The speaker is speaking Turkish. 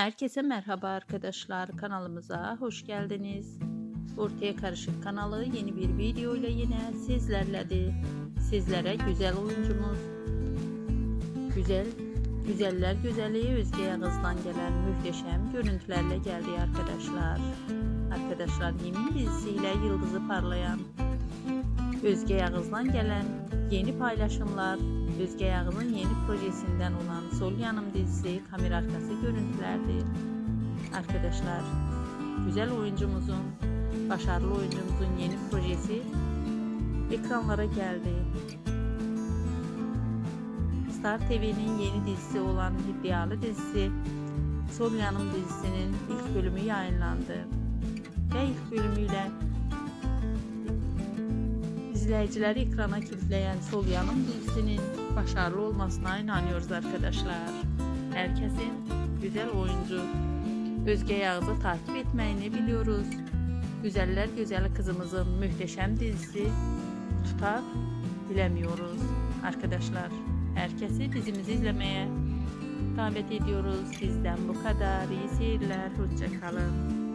Herkese merhaba arkadaşlar. Kanalımıza hoş geldiniz. Ortaya Karışık kanalı yeni bir video ile yine sizlerledir. Sizlere güzel oyuncumuz, güzel, güzeller güzeli Özge Yağız'dan gelen muhteşem görüntülerle geldi arkadaşlar. Arkadaşlar Yemin dizisiyle yıldızı parlayan Özge Yağız'dan gelen yeni paylaşımlar, Özge Yağız'ın yeni projesinden olan Sol Yanım dizisi kamera arkası görüntülerdir. Arkadaşlar, güzel oyuncumuzun, başarılı oyuncumuzun yeni projesi ekranlara geldi. Star TV'nin yeni dizisi olan İddialı dizisi Sol Yanım dizisinin ilk bölümü yayınlandı. Ve ilk bölümüyle izleyicileri ekrana kilitleyen Sol Yanım dizisinin başarılı olmasına inanıyoruz arkadaşlar. Herkesin güzel oyuncu Özge Yağız'ı takip etmeyini biliyoruz. Güzeller Güzeli kızımızın muhteşem dizisi tutar bilemiyoruz. Arkadaşlar herkesi dizimizi izlemeye davet ediyoruz. Bizden bu kadar. İyi seyirler. Hoşçakalın.